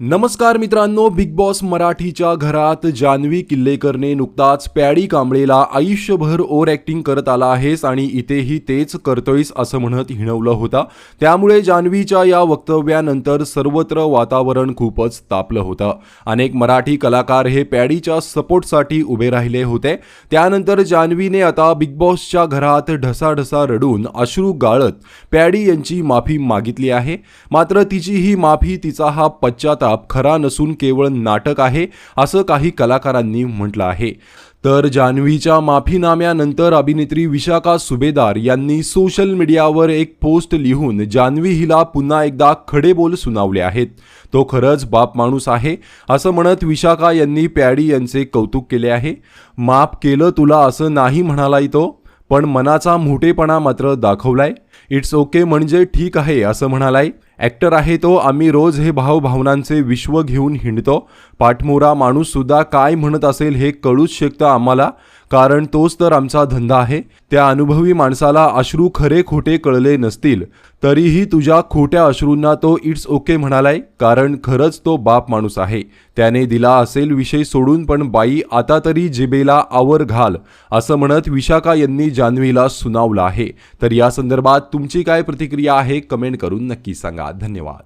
नमस्कार मित्रांनो big boss मराठीच्या घरात जान्हवी किल्लेकरने नुकताच पॅडी कांबळेला आयुष्यभर ओव्हर ॲक्टिंग करत आला आहेस आणि इथेही तेच करतोयस असं म्हणत हिणवलं होतं. त्यामुळे जान्हवीच्या या वक्तव्यानंतर सर्वत्र वातावरण खूपच तापलं होतं. अनेक मराठी कलाकार हे पॅडीच्या सपोर्टसाठी उभे राहिले होते. त्यानंतर जान्हवीने आता बिग बॉसच्या घरात ढसाढसा रडून अश्रू गाळत पॅडी यांची माफी मागितली आहे. मात्र तिची ही माफी तिचा हा पश्चाताप खरा नसून केवळ नाटक आहे असं काही कलाकारांनी म्हटलं आहे. तर जान्हवीच्या माफीनाम्यानंतर अभिनेत्री विशाखा सुभेदार यांनी सोशल मीडियावर एक पोस्ट लिहून जान्हवी हिला पुन्हा एकदा खडे बोल सुनावले आहेत. तो खरंच बाप माणूस आहे असं म्हणत विशाखा यांनी पॅडी यांचे कौतुक केले आहे. माफ केलं तुला असं नाही म्हणालाय तो पण मनाचा मोठेपणा मात्र दाखवलाय. इट्स ओके म्हणजे ठीक आहे असं म्हणालाय. ॲक्टर आहे तो. आम्ही रोज हे भावभावनांचे विश्व घेऊन हिंडतो. पाठमोरा माणूससुद्धा काय म्हणत असेल हे कळूच शकतं आम्हाला. कारण तोच तर आमचा धंदा आहे. त्या अनुभवी माणसाला अश्रू खरे खोटे कळले नसतील. तरीही तुझ्या खोट्या अश्रूंना तो इट्स ओके म्हणालाय कारण खरंच तो बाप माणूस आहे. त्याने दिला असेल विषय सोडून पण बाई आता तरी जिबेला आवर घाल असं म्हणत विशाखा यांनी जान्हवीला सुनावलं आहे. तर या संदर्भात तुमची काय प्रतिक्रिया आहे कमेंट करून नक्की सांगा. धन्यवाद.